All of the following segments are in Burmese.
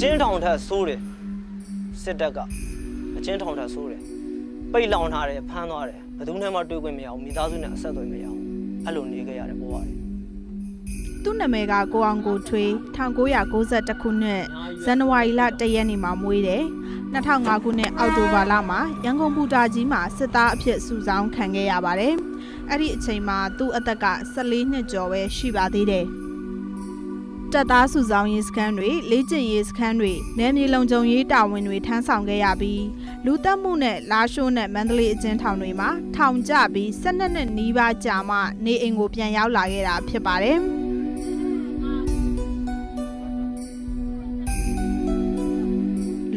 ကျဉ်းထောင်ထက်ဆိုးတယ်စစ်တပ်ကအကျဉ်းထောင်ထက်ဆိုးတယ်ပိတ်လောင်ထားတယ်ဖမ်းသွားတယ်ဘယ်သူနဲ့မှတွေ့ခွင့်မရအောင်မိသားစုနဲ့အဆက်အသွယ်မရအောင်အဲ့လိုနေခဲ့ရတယ်ဘဝတွေသူ့နာမည်ကကိုအောင်ကိုထွေး1992ခုနှစ်ဇန်နဝါရီလ1ရက်နေ့မှာမွေးတယ်2005ခုနှစ်အောက်တိုဘာလမှာရန်ကုန်ဘူတာကြီးမှာစစ်သားအဖြစ်စုဆောင်းခံခဲ့ရပါတယ်အဲ့ဒီအချိန်မှာသူ့အသက်က14နှစ်ကျော်ပဲရှိပါသေးတယ် တပ်သားစုဆောင်းရေးစခန်းတွေလေ့ကျင့်ရေးစခန်းတွေနယ်မြေလုံခြုံရေးတာဝန်တွေထမ်းဆောင်ခဲ့ရပြီးလူတက်မှုနဲ့လာရှိုးနဲ့မန္တလေးအကျဉ်းထောင်တွေမှာထောင်ကျပြီး12နှစ်နီးပါးကြာမှနေအိမ်ကိုပြန်ရောက်လာခဲ့တာဖြစ်ပါတယ်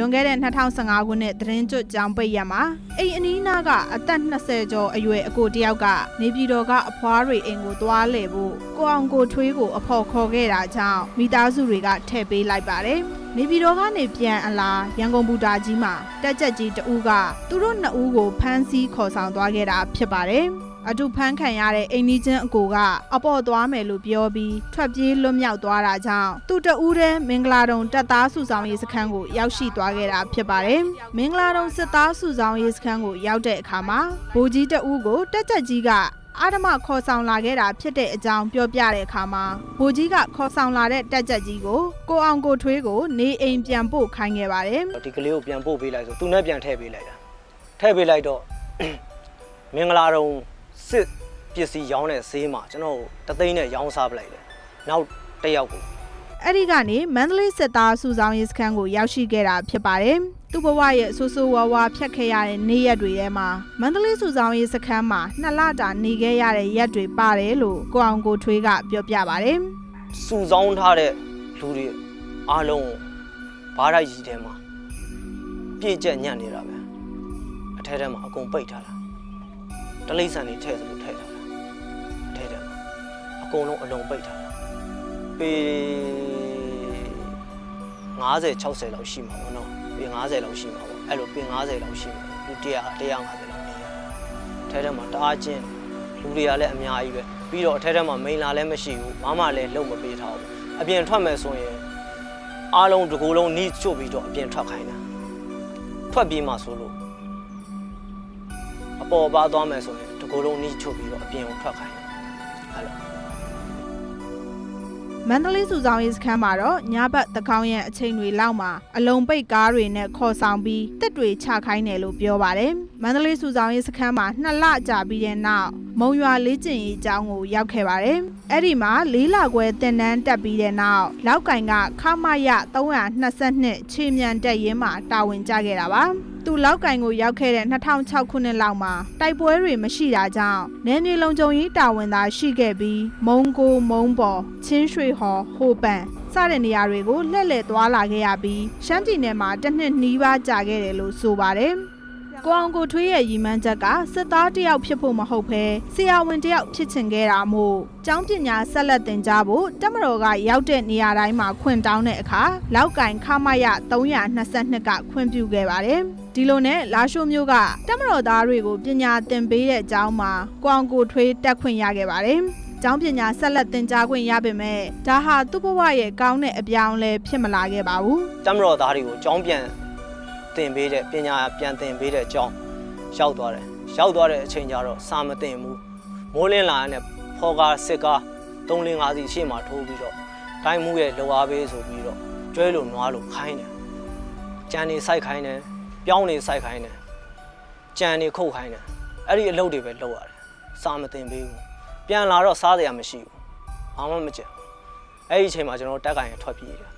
လွန်ခဲ့တဲ့2015ခုနှစ်သတင်းကျွတ်ကြောင်ပိတ်ရမှာအိမ်အနီးနားကအသက်20ကျော်အရွယ်အကိုတယောက်ကနေပြည်တော်ကအဖွားတွေအိမ်ကိုသွားလဲဖို့ကိုအောင်ကိုထွေးကိုအဖော်ခေါ်ခဲ့တာကြောင့်မိသားစုတွေကထည့်ပေးလိုက်ပါတယ်။နေပြည်တော်ကနေပြန်အလာရန်ကုန်ဘူတာကြီးမှာတက်ကြက်ကြီးတဦးကသူတို့နှစ်ဦးကိုဖမ်းဆီးခေါ်ဆောင်သွားခဲ့တာဖြစ်ပါတယ်။ အတူဖမ်းခံရတဲ့အိမ်နီးချင်းအကိုကအပေါ်သွားမယ်လို့ပြောပြီးထွက်ပြေးလွတ်မြောက်သွားတာကြောင့်သူတဦးတည်းမင်္ဂလာတုံတပ်သားစုဆောင်ရေးစခန်းကိုရောက်ရှိသွားခဲ့တာဖြစ်ပါတယ်။မင်္ဂလာတုံစစ်သားစုဆောင်ရေးစခန်းကိုရောက်တဲ့အခါမှာဗိုလ်ကြီးတဦးကိုတက်ကြက်ကြီးကအာဓမခေါ်ဆောင်လာခဲ့တာဖြစ်တဲ့အကြောင်းပြောပြတဲ့အခါမှာဗိုလ်ကြီးကခေါ်ဆောင်လာတဲ့တက်ကြက်ကြီးကိုကိုအောင်ကိုထွေးကိုနေအိမ်ပြန်ပို့ခိုင်းခဲ့ပါတယ်ဒီကလေးကိုပြန်ပို့ပေးလိုက်ဆိုသူနဲ့ပြန်ထည့်ပေးလိုက်တာထည့်ပေးလိုက်တော့မင်္ဂလာတုံ စစ်ပစ္စည်းရောင်းတဲ့ဈေးမှာကျွန်တော်တသိန်းနဲ့ရောင်းစားပလိုက်တယ်နောက်တစ်ယောက်ကိုအဲ့ဒီကနေမန္တလေးစစ်သားစုဆောင်ရေးစခန်းကိုရောက်ရှိခဲ့တာဖြစ်ပါတယ်။သူ့ဘဝရဲ့ဆိုးဆိုးဝါးဝါဖြတ်ခဲ့ရတဲ့နေ့ရက်တွေထဲမှာမန္တလေးစုဆောင်ရေးစခန်းမှာနှစ်လတာနေခဲ့ရတဲ့ရက်တွေပါတယ်လို့ကိုအောင်ကိုထွေးကပြောပြပါတယ်စုဆောင်းထားတဲ့လူတွေအားလုံးကိုဘားတိုက်ကြီးထဲမှာပြည့်ကျက်ညံ့နေတာပဲအထဲထဲမှာအကုန်ပိတ်ထားတာ တလိမ့်ဆန်တွေထည့်သလိုထည့်ထားတာအထဲထဲမှာအကုန်လုံးအလုံးပိတ်ထားတာပေ50 60လောက်ရှိမှာပေါ့နော်ပေ50လောက်ရှိမှာပေါ့အဲ့လိုပေ50လောက်ရှိမှာလူ100 150လောက်နေရအထဲထဲမှာတအားချင်းလူတွေကလည်းအများကြီးပဲပြီးတော့အထဲထဲမှာမိန်လာလည်းမရှိဘူးဘာမှလည်းလုံမပေးထားဘူးအပြင်ထွက်မယ်ဆိုရင်အားလုံးတစ်ကိုယ်လုံးနီးချွတ်ပြီးတော့အပြင်ထွက်ခိုင်းတာထွက်ပြီးမှဆိုလို့အ ပေါ်ပါသွားမယ်ဆိုရင်တစ်ကိုယ်လုံးနီးချွတ်ပြီးတော့အပြင်ကိုထွက်ခိုင်းတာအဲ့လို။မန္တလေးစုဆောင်ရေးစခန်းမှာတော့ညဘက်သကောင်းရဲ့အချိန်တွေလောက်မှာအလုံးပိတ်ကားတွေနဲ့ခေါ်ဆောင်ပြီးတက်တွေချခိုင်းတယ်လို့ပြောပါတယ်။မန္တလေးစုဆောင်ရေးစခန်းမှာနှစ်လကြာပြီးတဲ့နောက်မုံရွာလေးကျင်ရေးအကြောင်းကိုရောက်ခဲ့ပါတယ်။အဲ့ဒီမှာလေးလခွဲတင်တန်းတက်ပြီးတဲ့နောက်လောက်ကင်ကခမရ322ခြေမြန်တက်ရင်းမှာတာဝန်ကျခဲ့တာပါ။ သူလောက်ကင်ကိုရောက်ခဲ့တဲ့2006ခုနှစ်လောက်မှာတိုက်ပွဲတွေမရှိတာကြောင့်နယ်မြေလုံခြုံရေးတာဝန်သာရှိခဲ့ပြီးမုံကိုမုံပေါ်ချင်းရွှေဟော်ဟိုပန်စတဲ့နေရာတွေကိုလှည့်လည်သွားလာခဲ့ရပြီးရှမ်းပြည်နယ်မှာတစ်နှစ်နီးပါးကြာခဲ့တယ်လို့ဆိုပါတယ်။ကိုအောင်ကိုထွေးရဲ့ရည်မှန်းချက်ကစစ်သားတစ်ယောက်ဖြစ်ဖို့မဟုတ်ဘဲဆရာဝန်တစ်ယောက်ဖြစ်ချင်ခဲ့တာမို့ကျောင်းပညာဆက်လက်သင်ကြားဖို့တက်မတော်ကရောက်တဲ့နေရာတိုင်းမှာခွင့်တောင်းတဲ့အခါလောက်ကင်ခမရ322ကခွင့်ပြုခဲ့ပါတယ်။ ဒီလိုနဲ့လာရှိုးမျိုးကတက်မတော်သားတွေကိုပညာသင်ပေးတဲ့အကြောင်းမှာကိုအောင်ကိုထွေးတက်ခွင့်ရခဲ့ပါတယ်။ကျောင်းပညာဆက်လက်သင်ကြားခွင့်ရပေမဲ့ဒါဟာသူ့ဘဝရဲ့ကောင်းတဲ့အပြောင်းအလဲဖြစ်မလာခဲ့ပါဘူး။တမတော်သားတွေကိုကြောင်းပြန်သင်ပေးတဲ့ပညာပြန်သင်ပေးတဲ့အကြောင်းရောက်သွားတယ်ရောက်သွားတဲ့အချိန်ကျတော့စာမသင်ဘူးမိုးလင်းလာတဲ့ဖော်ကားစစ်ကား3 4 5စီရှေ့မှာထိုးပြီးတော့တိုင်းမှုရဲ့လောအားပေးဆိုပြီးတော့ကျွဲလို့နွားလို့ခိုင်းတယ်ကြံနေစိုက်ခိုင်းတယ် ပြောင်းနေစိုက်ခိုင်းတယ်ကြံနေခုတ်ခိုင်းတယ်အဲ့ဒီအလုပ်တွေပဲလုပ်ရတယ်စာမသင်ပေးဘူးပြန်လာတော့စားစရာမရှိဘူးဘာမှမကြံဘူးအဲ့ဒီအချိန်မှာကျွန်တော်တို့တက်ကင်ရထွက်ပြေးတယ်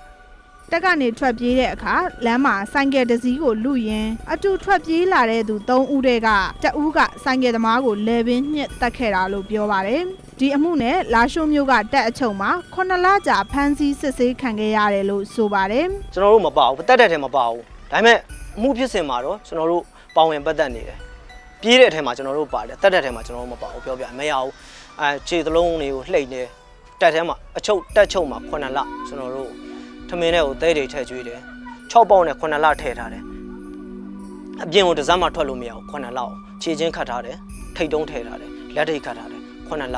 တက်ကနေထွက်ပြေးတဲ့အခါလမ်းမှာဆိုင်ကယ်တစ်စီးကိုလူရင်အတူထွက်ပြေးလာတဲ့သူ၃ဦးတည်းကတဦးကဆိုင်ကယ်သမားကိုလဲပင်ညှက်တက်ခဲ့တာလို့ပြောပါတယ်ဒီအမှုနဲ့လာရှိုးမျိုးကတက်အချုံမှာ9လကြာဖမ်းဆီးစစ်ဆေးခံခဲ့ရတယ်လို့ဆိုပါတယ်ကျွန်တော်တို့မပါဘူးတက်တဲ့ထဲမပါဘူးဒါပေမဲ့ အမှုဖြစ်စဉ်မှာတော့ကျွန်တော်တို့ပါဝင်ပတ်သက်နေတယ်ပြေးတဲ့အထဲမှာကျွန်တော်တို့ပါတယ်တက်တဲ့ထဲမှာကျွန်တော်တို့မပါဘူးပြောပြမရဘူးအဲခြေသလုံးတွေကိုလှိမ့်နေတက်ထဲမှာအချုပ်တက်ချုပ်မှာ9လကျွန်တော်တို့ထမင်းထဲကိုသဲတွေထည့်ကျွေးတယ်6ပေါက်နဲ့9လထည့်ထားတယ်အပြင်ကိုတစ်စက်မှထွက်လို့မရဘူး9လအောင်ခြေချင်းခတ်ထားတယ်ထိတ်တုံးထည့်ထားတယ်လက်ထိတ်ခတ်ထားတယ်9လ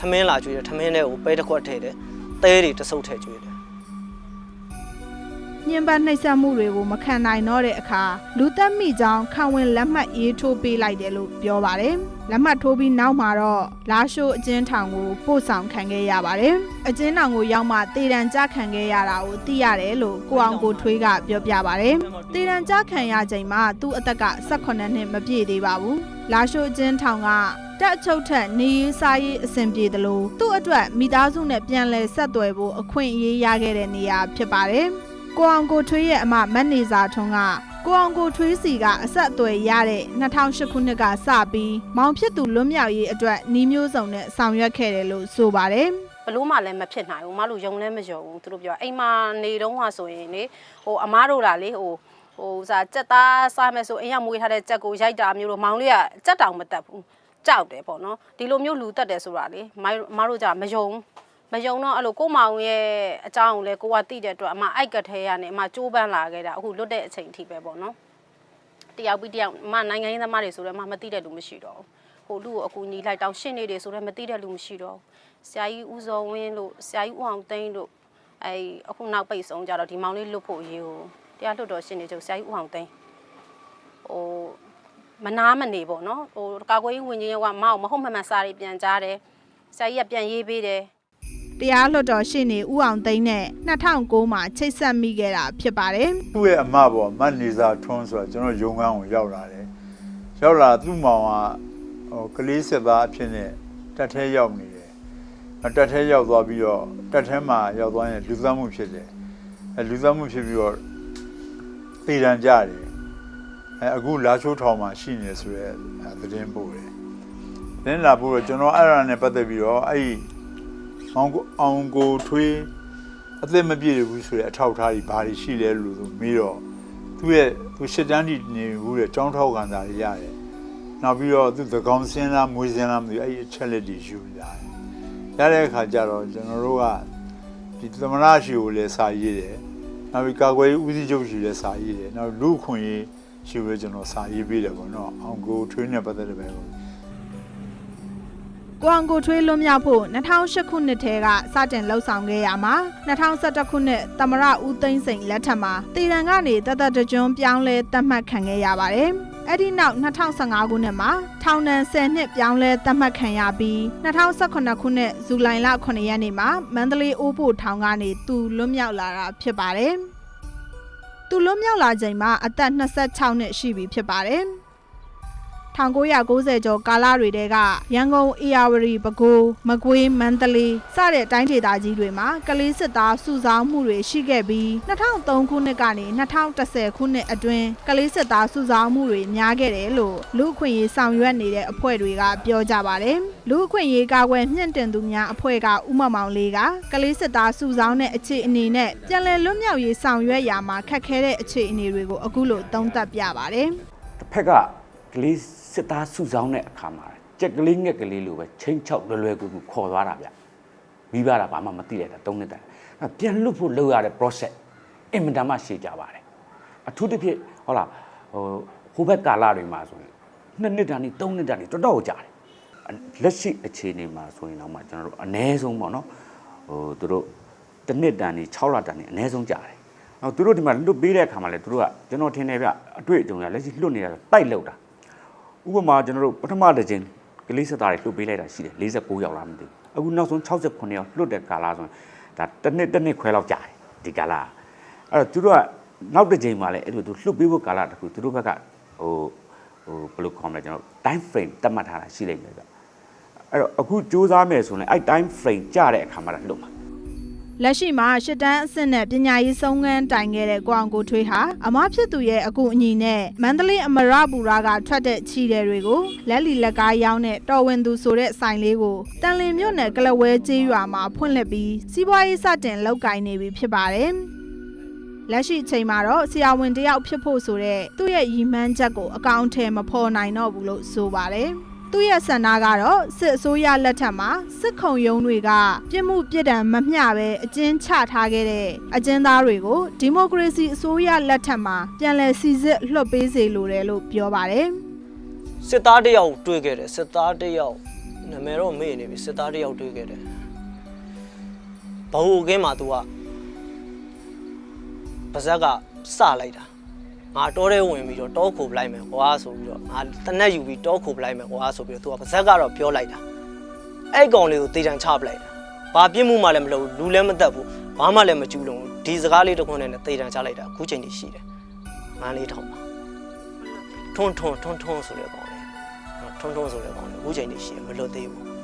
ထမင်းလာကျွေးတယ်ထမင်းထဲကိုပဲတစ်ခွက်ထည့်တယ်သဲတွေတစ်စုပ်ထည့်ကျွေးတယ် ညှဉ်းပန်းနှိပ်စက်မှုတွေကို မခံနိုင်တော့တဲ့အခါလူသက်မိကြောင်းခံဝင်လက်မှတ်ရေးထိုးပေးလိုက်တယ်လို့ပြောပါတယ်။လက်မှတ်ထိုးပြီးနောက်မှာတော့လာရှိုးအကျဉ်းထောင်ကိုပို့ဆောင်ခံခဲ့ရပါတယ်။အကျဉ်းထောင်ကိုရောက်မှတည်တံကြခံခဲ့ရတာကိုသိရတယ်လို့ကိုအောင်ကိုထွေးကပြောပြပါတယ်။တည်တံကြခံရချိန်မှာသူ့အသက်က18နှစ်မပြည့်သေးပါဘူး။လာရှိုးကျင်းထောင်ကတက်အချုပ်ထက်နေရေးစားရေးအဆင်ပြေတယ်လို့သူ့အတွက်မိသားစုနဲ့ပြန်လည်ဆက်သွယ်ဖို့အခွင့်အရေးရခဲ့တဲ့နေရာဖြစ်ပါတယ်။ ကိုအောင်ကိုထွေးရဲ့အမမတ်နေစာထွန်းကကိုအောင်ကိုထွေးစီကအဆက်အသွယ်ရတဲ့2008ခုနှစ်ကစပြီးမောင်ဖြစ်သူလွတ်မြောက်ရေးအတွက်နှီးမျိုးစုံနဲ့ဆောင်ရွက်ခဲ့တယ်လို့ဆိုပါတယ်ဘလို့မှလည်းမဖြစ်နိုင်ဘူးမလို့ယုံလည်းမယုံဘူးသူတို့ပြောအိမ်မှာနေတော့ဟာဆိုရင်လေဟိုအမားတို့လာလေဟိုဟိုစားကြက်သားစားမယ်ဆိုအိမ်ကမွေးထားတဲ့ကြက်ကိုရိုက်တာမျိုးလို့မောင်လေးကကြက်တောင်မတက်ဘူးကြောက်တယ်ပေါ့နော်ဒီလိုမျိုးလူတက်တယ်ဆိုတာလေမိုင်းအမားတို့じゃမယုံ မယုံတော့အဲ့လိုကိုမောင်ရဲ့အကြောင်းကိုလည်းကိုကသိတဲ့အတွက်အမအိုက်ကထဲရနေအမကြိုးပန်းလာခဲ့တာအခုလွတ်တဲ့အချိန်ထိပဲပေါ့နော်တယောက်ပြီးတယောက်မနိုင်ငံရေးသမားတွေဆိုတော့မမသိတဲ့လူမရှိတော့ဘူးဟိုလူကိုအကူညီလိုက်တောင်းရှင်းနေတယ်ဆိုတော့မသိတဲ့လူမရှိတော့ဘူးဆရာကြီးဦးစောဝင်းလို့ဆရာကြီးဦးအောင်သိန်းလို့အဲအခုနောက်ပိတ်ဆုံးကြတော့ဒီမောင်လေးလွတ်ဖို့ရေးကိုတရားလွတ်တော်ရှင်းနေချုပ်ဆရာကြီးဦးအောင်သိန်းဟိုမနာမနေပေါ့နော်ဟိုကာကွယ်ရေးဝင်ကြီးကမအောင်မဟုတ်မှန်မှန်စာတွေပြန်ကြားတယ်ဆရာကြီးကပြန်ရေးပေးတယ်။ တရားလွှတ်တော်ရှေ့နေဦးအောင်သိန်းနဲ့2009မှာချိတ်ဆက်မိခဲ့တာဖြစ်ပါတယ်။သူ့ရဲ့အမပေါ်မတ်နေစာထွန်းဆိုတာကျွန်တော်ရုံခန်းကိုရောက်လာတယ်ရောက်လာသူ့မောင်ကဟိုကလေးစစ်သားအဖြစ်နဲ့တက်ထဲရောက်နေတယ်အဲတက်ထဲရောက်သွားပြီးတော့တက်ထဲမှာရောက်သွားရင်လူသတ်မှုဖြစ်တယ်အဲလူသတ်မှုဖြစ်ပြီးတော့တည်တံကြတယ်အဲအခုလာချိုးထောင်မှာရှိနေဆိုရဲသတင်းပို့တယ်သတင်းလာပို့တော့ကျွန်တော်အဲ့ဒါနဲ့ပတ်သက်ပြီးတော့အဲ့ဒီ အောင်ကိုအောင်ကိုထွေးအသက်မပြည့်ဘူးဆိုတဲ့အထောက်အထားကြီးဘာတွေရှိလဲလို့ဆိုမေးတော့သူ့ရဲ့သူရှစ်တန်းတီနေဘူးတဲ့ចောင်းထောက်ခံတာတွေရတယ်။နောက်ပြီးတော့သူသကောင်စင်းလားမွေးစင်းလားမသိဘူးအဲ့ဒီအချက်လက်တွေယူလာတယ်။ရတဲ့အခါကျတော့ကျွန်တော်တို့ကဒီသမရရှိကိုလည်းစာရေးတယ်။နောက်ပြီးကာကွယ်ရေးဦးစီးချုပ်ရှိလည်းစာရေးတယ်။နောက်လူခွင့်ရေးရှိလည်းကျွန်တော်စာရေးပေးတယ်ပေါ့နော်။အောင်ကိုထွေးနဲ့ပတ်သက်တဲ့ပဲပေါ့ ကိုအောင်ကိုထွေးလွတ်မြောက်ဖို့2008ခုနှစ်ထဲကစတင်လှုပ်ဆောင်ခဲ့ရမှာ2011ခုနှစ်သမရဦးသိန်းစိန်လက်ထက်မှာတည်တံကနေတသက်တကြွန်းပြောင်းလဲသတ်မှတ်ခံခဲ့ရပါတယ်။အဲ့ဒီနောက်2015ခုနှစ်မှာထောင်ဒဏ်10နှစ်ပြောင်းလဲသတ်မှတ်ခံရပြီး2018ခုနှစ်ဇူလိုင်လ9ရက်နေ့မှာမန္တလေးအိုးဖို့ထောင်ကနေသူလွတ်မြောက်လာတာဖြစ်ပါတယ်။သူလွတ်မြောက်လာချိန်မှာအသက်26နှစ်ရှိပြီဖြစ်ပါတယ်။ 1990ကျော်ကာလတွေတဲကရန်ကုန်အေယာဝတီပဲခူးမကွေးမန္တလေးစတဲ့တိုင်းဒေသကြီးတွေမှာကလေးစစ်သားစုဆောင်းမှုတွေရှိခဲ့ပြီး2003ခုနှစ်ကနေ2010ခုနှစ်အတွင်းကလေးစစ်သားစုဆောင်းမှုတွေများခဲ့တယ်လို့လူ့အခွင့်အရေးဆောင်ရွက်နေတဲ့အဖွဲ့တွေကပြောကြပါတယ်လူ့အခွင့်အရေးကာကွယ်မြင့်တင်သူများအဖွဲ့ကဥမမောင်လေးကကလေးစစ်သားစုဆောင်းတဲ့အခြေအနေနဲ့ပြန်လည်လွတ်မြောက်ရေးဆောင်ရွက်ရာမှာခက်ခဲတဲ့အခြေအနေတွေကိုအခုလိုသုံးသပ်ပြပါတယ်တစ်ဖက်ကက လေးစစ်သားစုဆောင်းတဲ့အခါမှာကြက်ကလေးငက်ကလေးလိုပဲချင်းချောက်လွယ်လွယ်ကူကူခေါ်သွားတာဗျမိဘတာဘာမှမသိရတာသုံးနှစ်တန်းပြန်လွတ်ဖို့လုပ်ရတဲ့ process အင်မတန်မှရှည်ကြပါတယ်အထူးသဖြင့်ဟုတ်လားဟိုဟိုဘက်ကာလတွေမှာဆိုရင်နှစ်နှစ်တန်းနေသုံးနှစ်တန်းနေတော်တော်ကြာတယ်လက်ရှိအခြေအနေမှာဆိုရင်တော့မှကျွန်တော်တို့အ ਨੇ ဆုံးပေါ့နော်ဟိုသူတို့တစ်နှစ်တန်းနေ6လတန်းနေအ ਨੇ ဆုံးကြာတယ်အော်သူတို့ဒီမှာလွတ်ပေးတဲ့အခါမှာလဲသူတို့ကကျွန်တော်ထင်တယ်ဗျအတွေ့အကြုံကလက်ရှိလွတ်နေတာတိုက်လောက်တာ ဥပမာကျွန်တော်တို့ပထမတစ်ချိန်ကလေးစစ်သားတွေလွတ်ပေးလိုက်တာရှိတယ်49ယောက်လားမသိဘူးအခုနောက်ဆုံး69ယောက်လွတ်တဲ့ကာလဆိုရင်ဒါတစ်နှစ်တစ်နှစ်ခွဲလောက်ကြာတယ်ဒီကာလအဲ့တော့သူတို့ကနောက်တစ်ချိန်မှာလဲအဲ့လိုသူလွတ်ပေးဖို့ကာလတစ်ခုသူတို့ဘက်ကဟိုဟိုဘယ်လိုခေါ်မလဲကျွန်တော် time frame သတ်မှတ်ထားတာရှိလိမ့်မယ်ဗျအဲ့တော့အခုစူးစမ်းမယ်ဆိုရင်အဲ့ time frame ကြာတဲ့အခါမှာလွတ်မှာ လက်ရှိမှာရှစ်တန်းအဆင့်နဲ့ပညာရေးဆုံးခန်းတိုင်ခဲ့တဲ့ကိုအောင်ကိုထွေးဟာအမဖြစ်သူရဲ့အကူအညီနဲ့မန္တလေးအမရပူရာကထွက်တဲ့ချီတယ်တွေကိုလက်လီလက်ကားရောင်းတဲ့တော်ဝင်သူဆိုတဲ့ဆိုင်လေးကိုတန်လင်မြို့နယ်ကလဝဲကျေးရွာမှာဖွင့်လှစ်ပြီးစီးပွားရေးစတင်လုပ်ကိုင်နေပြီဖြစ်ပါတယ်။လက်ရှိအချိန်မှာတော့ဆရာဝန်တယောက်ဖြစ်ဖို့ဆိုတဲ့သူ့ရဲ့ရည်မှန်းချက်ကိုအကောင့်ထဲမဖော်နိုင်တော့ဘူးလို့ဆိုပါတယ်။ သူ့ရဲ့ဆန္ဒကတော့စစ်အစိုးရလက်ထက်မှာစစ်ခုံရုံးတွေကပြစ်မှုပြစ်ဒဏ်မမျှပဲအကျဉ်းချထားခဲ့တဲ့အကျဉ်းသားတွေကိုဒီမိုကရေစီအစိုးရလက်ထက်မှာပြန်လည်စီစစ်လွှတ်ပေးစေလိုတယ်လို့ပြောပါတယ်စစ်သားတစ်ယောက်တွေ့ခဲ့တယ်စစ်သားတစ်ယောက်နာမည်တော့မေ့နေပြီစစ်သားတစ်ယောက်တွေ့ခဲ့တယ်ဘ ਹੁ ကင်းမှာ तू ကပပါဇက်ကစလိုက်တာ ငါတောထဲဝင်ပြီးတော့တောခိုပလိုက်မယ်ကွာဆိုပြီးတော့ငါတနက်ယူပြီးတောခိုပလိုက်မယ်ကွာဆိုပြီးတော့သူကပါဇက်ကတော့ပြောလိုက်တာအဲ့ကောင်လေးကိုတေချန်ချပလိုက်တာဘာပြစ်မှုမှလည်းမလုပ်ဘူးလူလည်းမတက်ဘူးဘာမှလည်းမကျူးလုံးဘူးဒီစကားလေးတစ်ခွန်းနဲ့တေချန်ချလိုက်တာအခုချိန်ထိရှိတယ်မန်းလေးထောင်ပါထွန်းထွန်းထွန်းထွန်းဆိုတဲ့ကောင်လေးထွန်းထွန်းဆိုတဲ့ကောင်လေးအခုချိန်ထိရှိတယ်မလွတ်သေးဘူး